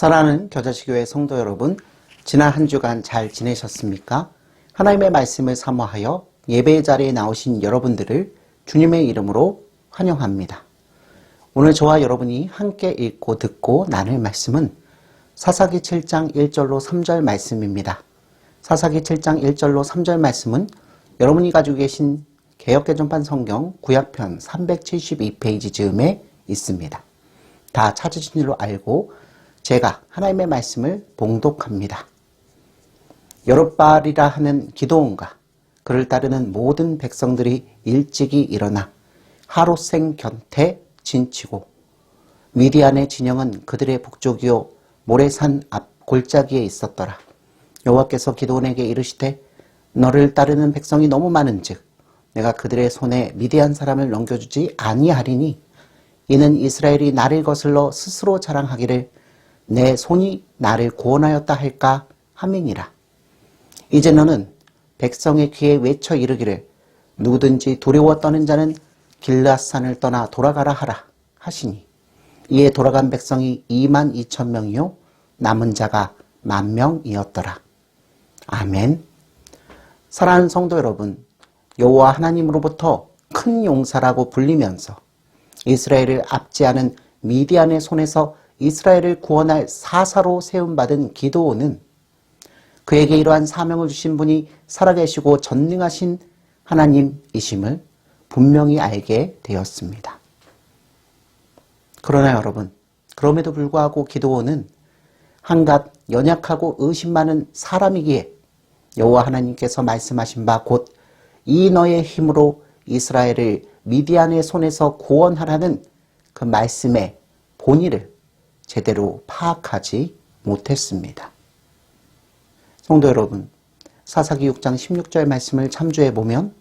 사랑하는 겨자시교회 성도 여러분, 지난 한 주간 잘 지내셨습니까? 하나님의 말씀을 사모하여 예배의 자리에 나오신 여러분들을 주님의 이름으로 환영합니다. 오늘 저와 여러분이 함께 읽고 듣고 나눌 말씀은 사사기 7장 1절로 3절 말씀입니다. 사사기 7장 1절로 3절 말씀은 여러분이 가지고 계신 개혁개정판 성경 구약편 372페이지 즈음에 있습니다. 다 찾으신 줄로 알고 제가 하나님의 말씀을 봉독합니다. 여롯바알이라 하는 기도원과 그를 따르는 모든 백성들이 일찍이 일어나 하롯생 곁에 진치고 미디안의 진영은 그들의 북쪽이요 모래산 앞 골짜기에 있었더라. 여호와께서 기도원에게 이르시되 너를 따르는 백성이 너무 많은즉 내가 그들의 손에 미디안 사람을 넘겨주지 아니하리니 이는 이스라엘이 나를 거슬러 스스로 자랑하기를 내 손이 나를 구원하였다 할까 함이니라. 이제 너는 백성의 귀에 외쳐 이르기를 누구든지 두려워 떠는 자는 길라산을 떠나 돌아가라 하라 하시니 이에 돌아간 백성이 2만 2천 명이요 남은 자가 만 명이었더라. 아멘. 사랑하는 성도 여러분, 여호와 하나님으로부터 큰 용사라고 불리면서 이스라엘을 압제하는 미디안의 손에서 이스라엘을 구원할 사사로 세움받은 기도원은 그에게 이러한 사명을 주신 분이 살아계시고 전능하신 하나님이심을 분명히 알게 되었습니다. 그러나 여러분, 그럼에도 불구하고 기도원은 한갓 연약하고 의심 많은 사람이기에 여호와 하나님께서 말씀하신 바 곧 이 너의 힘으로 이스라엘을 미디안의 손에서 구원하라는 그 말씀의 본의를 제대로 파악하지 못했습니다. 성도 여러분, 사사기 6장 16절 말씀을 참조해 보면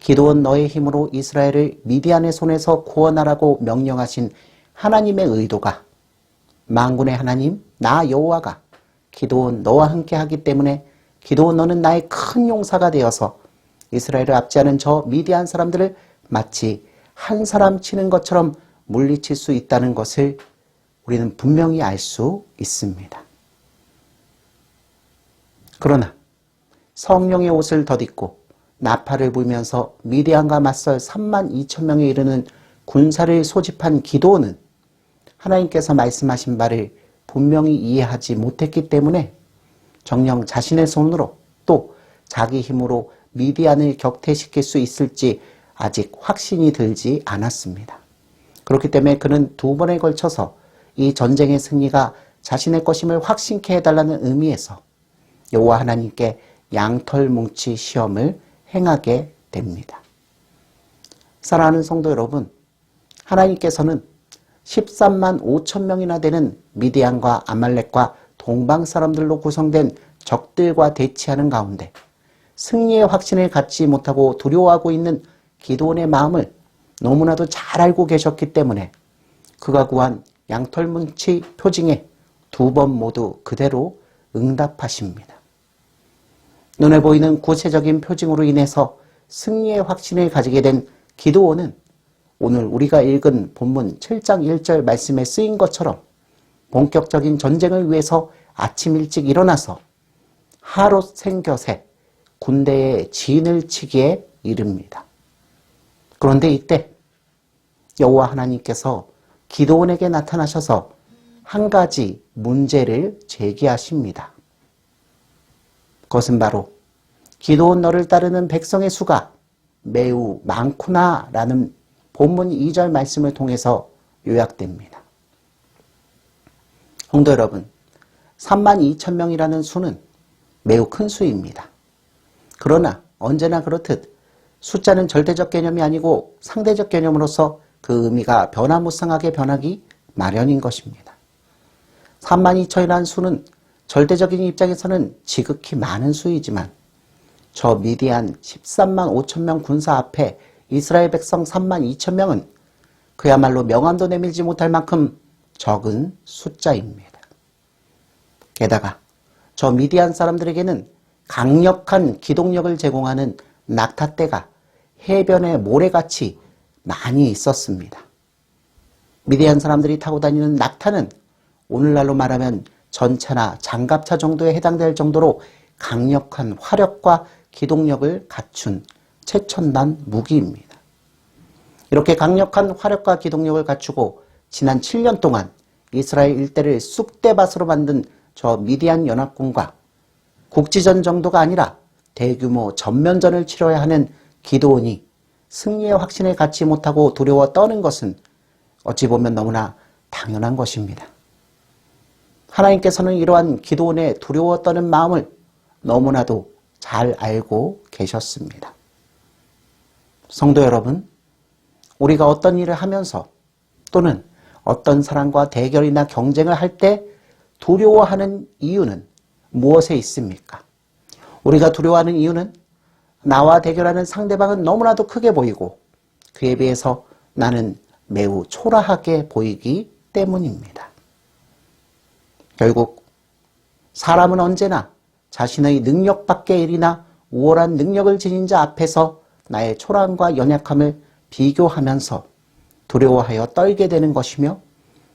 기도원 너의 힘으로 이스라엘을 미디안의 손에서 구원하라고 명령하신 하나님의 의도가 만군의 하나님 나 여호와가 기도원 너와 함께 하기 때문에 기도원 너는 나의 큰 용사가 되어서 이스라엘을 압제하는 저 미디안 사람들을 마치 한 사람 치는 것처럼 물리칠 수 있다는 것을 우리는 분명히 알 수 있습니다. 그러나 성령의 옷을 덧입고 나팔을 불면서 미디안과 맞설 3만 2천 명에 이르는 군사를 소집한 기도는 하나님께서 말씀하신 바를 분명히 이해하지 못했기 때문에 정령 자신의 손으로 또 자기 힘으로 미디안을 격퇴시킬 수 있을지 아직 확신이 들지 않았습니다. 그렇기 때문에 그는 두 번에 걸쳐서 이 전쟁의 승리가 자신의 것임을 확신케 해달라는 의미에서 여호와 하나님께 양털 뭉치 시험을 행하게 됩니다. 사랑하는 성도 여러분, 하나님께서는 13만 5천 명이나 되는 미디안과 아말렉과 동방 사람들로 구성된 적들과 대치하는 가운데 승리의 확신을 갖지 못하고 두려워하고 있는 기도원의 마음을 너무나도 잘 알고 계셨기 때문에 그가 구한 양털문치 표징에 두 번 모두 그대로 응답하십니다. 눈에 보이는 구체적인 표징으로 인해서 승리의 확신을 가지게 된 기도원은 오늘 우리가 읽은 본문 7장 1절 말씀에 쓰인 것처럼 본격적인 전쟁을 위해서 아침 일찍 일어나서 하롯 생겨새 군대의 진을 치기에 이릅니다. 그런데 이때 여호와 하나님께서 기도원에게 나타나셔서 한 가지 문제를 제기하십니다. 그것은 바로 기도원 너를 따르는 백성의 수가 매우 많구나 라는 본문 2절 말씀을 통해서 요약됩니다. 성도 여러분, 3만 2천 명이라는 수는 매우 큰 수입니다. 그러나 언제나 그렇듯 숫자는 절대적 개념이 아니고 상대적 개념으로서 그 의미가 변화무쌍하게 변하기 마련인 것입니다. 3만 2천이라는 수는 절대적인 입장에서는 지극히 많은 수이지만 저 미디안 13만 5천 명 군사 앞에 이스라엘 백성 3만 2천 명은 그야말로 명함도 내밀지 못할 만큼 적은 숫자입니다. 게다가 저 미디안 사람들에게는 강력한 기동력을 제공하는 낙타떼가 해변에 모래같이 많이 있었습니다. 미디안 사람들이 타고 다니는 낙타는 오늘날로 말하면 전차나 장갑차 정도에 해당될 정도로 강력한 화력과 기동력을 갖춘 최첨단 무기입니다. 이렇게 강력한 화력과 기동력을 갖추고 지난 7년 동안 이스라엘 일대를 쑥대밭으로 만든 저 미디안 연합군과 국지전 정도가 아니라 대규모 전면전을 치러야 하는 기도원이 승리의 확신을 갖지 못하고 두려워 떠는 것은 어찌 보면 너무나 당연한 것입니다. 하나님께서는 이러한 기도원의 두려워 떠는 마음을 너무나도 잘 알고 계셨습니다. 성도 여러분, 우리가 어떤 일을 하면서 또는 어떤 사람과 대결이나 경쟁을 할 때 두려워하는 이유는 무엇에 있습니까? 우리가 두려워하는 이유는 나와 대결하는 상대방은 너무나도 크게 보이고 그에 비해서 나는 매우 초라하게 보이기 때문입니다. 결국 사람은 언제나 자신의 능력 밖의 일이나 우월한 능력을 지닌 자 앞에서 나의 초라함과 연약함을 비교하면서 두려워하여 떨게 되는 것이며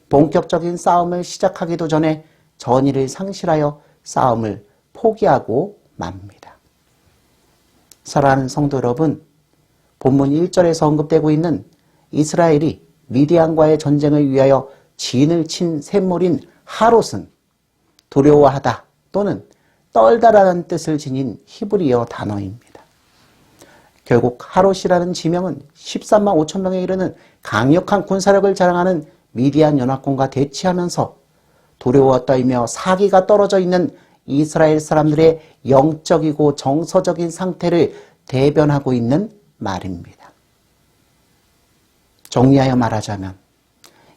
본격적인 싸움을 시작하기도 전에 전의를 상실하여 싸움을 포기하고 맙니다. 사랑하는 성도 여러분, 본문 1절에서 언급되고 있는 이스라엘이 미디안과의 전쟁을 위하여 진을 친 샘물인 하롯은 두려워하다 또는 떨다라는 뜻을 지닌 히브리어 단어입니다. 결국 하롯이라는 지명은 13만 5천 명에 이르는 강력한 군사력을 자랑하는 미디안 연합군과 대치하면서 두려워 떨며 사기가 떨어져 있는 이스라엘 사람들의 영적이고 정서적인 상태를 대변하고 있는 말입니다. 정리하여 말하자면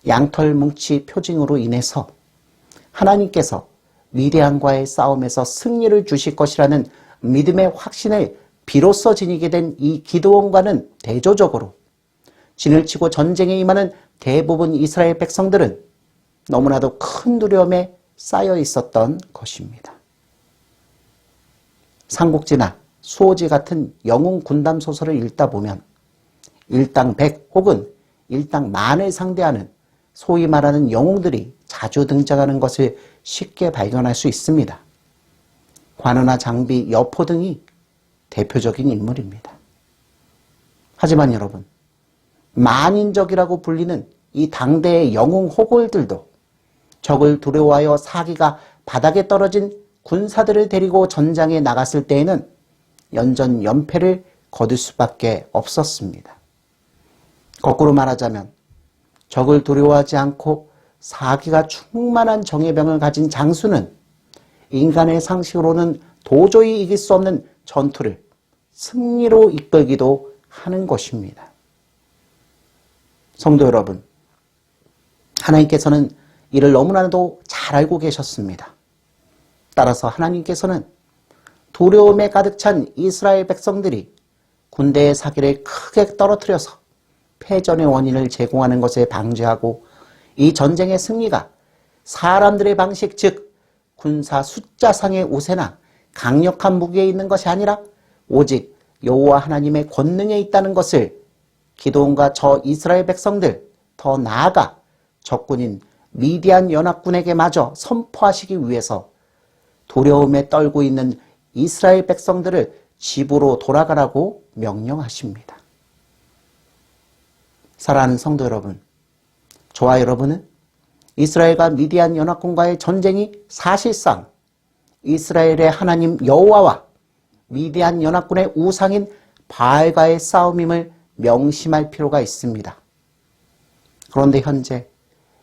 양털 뭉치 표징으로 인해서 하나님께서 미대안과의 싸움에서 승리를 주실 것이라는 믿음의 확신을 비로소 지니게 된 이 기도원과는 대조적으로 진을 치고 전쟁에 임하는 대부분 이스라엘 백성들은 너무나도 큰 두려움에 쌓여 있었던 것입니다. 삼국지나 수호지 같은 영웅 군담 소설을 읽다 보면 일당 백 혹은 일당 만을 상대하는 소위 말하는 영웅들이 자주 등장하는 것을 쉽게 발견할 수 있습니다. 관우나 장비, 여포 등이 대표적인 인물입니다. 하지만 여러분, 만인적이라고 불리는 이 당대의 영웅 호골들도 적을 두려워하여 사기가 바닥에 떨어진 군사들을 데리고 전장에 나갔을 때에는 연전 연패를 거둘 수밖에 없었습니다. 거꾸로 말하자면 적을 두려워하지 않고 사기가 충만한 정예병을 가진 장수는 인간의 상식으로는 도저히 이길 수 없는 전투를 승리로 이끌기도 하는 것입니다. 성도 여러분, 하나님께서는 이를 너무나도 잘 알고 계셨습니다. 따라서 하나님께서는 두려움에 가득 찬 이스라엘 백성들이 군대의 사기를 크게 떨어뜨려서 패전의 원인을 제공하는 것에 방지하고 이 전쟁의 승리가 사람들의 방식 즉 군사 숫자상의 우세나 강력한 무기에 있는 것이 아니라 오직 여호와 하나님의 권능에 있다는 것을 기도원과 저 이스라엘 백성들 더 나아가 적군인 미디안 연합군에게 마저 선포하시기 위해서 두려움에 떨고 있는 이스라엘 백성들을 집으로 돌아가라고 명령하십니다. 사랑하는 성도 여러분, 저와 여러분은 이스라엘과 미디안 연합군과의 전쟁이 사실상 이스라엘의 하나님 여호와와 미디안 연합군의 우상인 바알과의 싸움임을 명심할 필요가 있습니다. 그런데 현재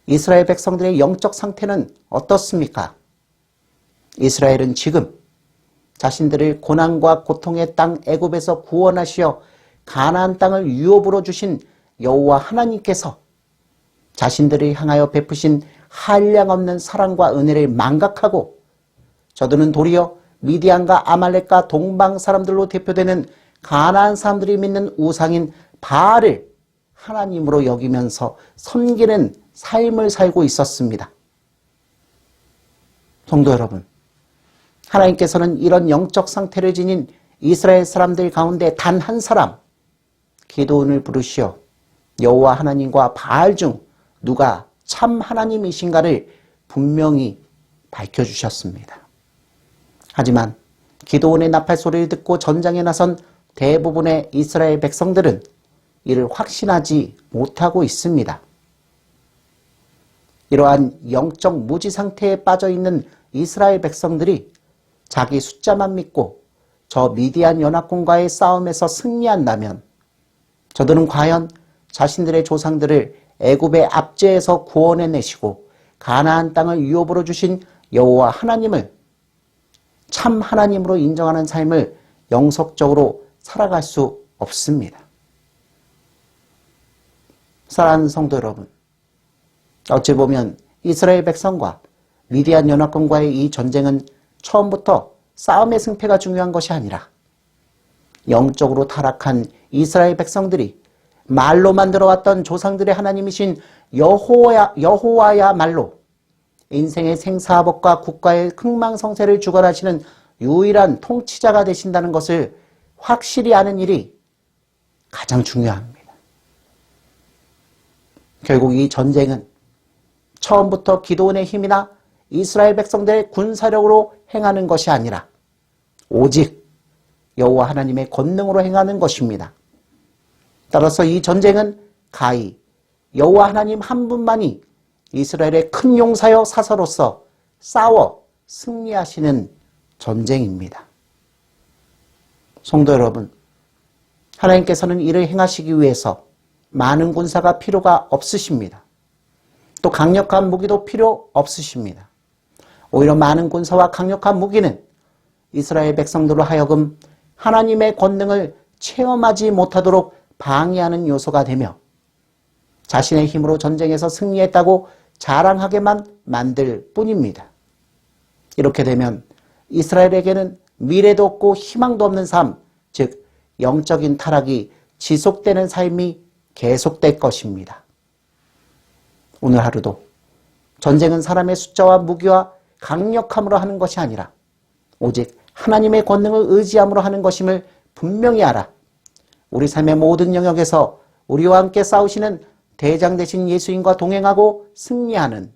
이스라엘 백성들의 영적 상태는 어떻습니까? 이스라엘은 지금 자신들을 고난과 고통의 땅 애굽에서 구원하시어 가나안 땅을 유업으로 주신 여호와 하나님께서 자신들을 향하여 베푸신 한량없는 사랑과 은혜를 망각하고 저들은 도리어 미디안과 아말렉과 동방 사람들로 대표되는 가나안 사람들이 믿는 우상인 바알을 하나님으로 여기면서 섬기는 삶을 살고 있었습니다. 성도 여러분, 하나님께서는 이런 영적 상태를 지닌 이스라엘 사람들 가운데 단 한 사람 기도원을 부르시어 여호와 하나님과 바알 중 누가 참 하나님이신가를 분명히 밝혀주셨습니다. 하지만 기도원의 나팔 소리를 듣고 전장에 나선 대부분의 이스라엘 백성들은 이를 확신하지 못하고 있습니다. 이러한 영적 무지 상태에 빠져 있는 이스라엘 백성들이 자기 숫자만 믿고 저 미디안 연합군과의 싸움에서 승리한다면 저들은 과연 자신들의 조상들을 애굽의 압제에서 구원해 내시고 가나안 땅을 유업으로 주신 여호와 하나님을 참 하나님으로 인정하는 삶을 영속적으로 살아갈 수 없습니다. 사랑하는 성도 여러분, 어찌 보면 이스라엘 백성과 미디안 연합군과의 이 전쟁은 처음부터 싸움의 승패가 중요한 것이 아니라 영적으로 타락한 이스라엘 백성들이 말로만 들어왔던 조상들의 하나님이신 여호와, 여호와야말로 인생의 생사복과 국가의 흥망성쇠를 주관하시는 유일한 통치자가 되신다는 것을 확실히 아는 일이 가장 중요합니다. 결국 이 전쟁은 처음부터 기도원의 힘이나 이스라엘 백성들의 군사력으로 행하는 것이 아니라 오직 여호와 하나님의 권능으로 행하는 것입니다. 따라서 이 전쟁은 가히 여호와 하나님 한 분만이 이스라엘의 큰 용사여 사서로서 싸워 승리하시는 전쟁입니다. 성도 여러분, 하나님께서는 이를 행하시기 위해서 많은 군사가 필요가 없으십니다. 또 강력한 무기도 필요 없으십니다. 오히려 많은 군사와 강력한 무기는 이스라엘 백성들로 하여금 하나님의 권능을 체험하지 못하도록 방해하는 요소가 되며 자신의 힘으로 전쟁에서 승리했다고 자랑하게만 만들 뿐입니다. 이렇게 되면 이스라엘에게는 미래도 없고 희망도 없는 삶, 즉 영적인 타락이 지속되는 삶이 계속될 것입니다. 오늘 하루도 전쟁은 사람의 숫자와 무기와 강력함으로 하는 것이 아니라 오직 하나님의 권능을 의지함으로 하는 것임을 분명히 알아 우리 삶의 모든 영역에서 우리와 함께 싸우시는 대장 되신 예수님과 동행하고 승리하는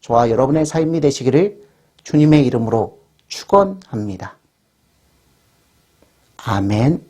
저와 여러분의 삶이 되시기를 주님의 이름으로 축원합니다. 아멘.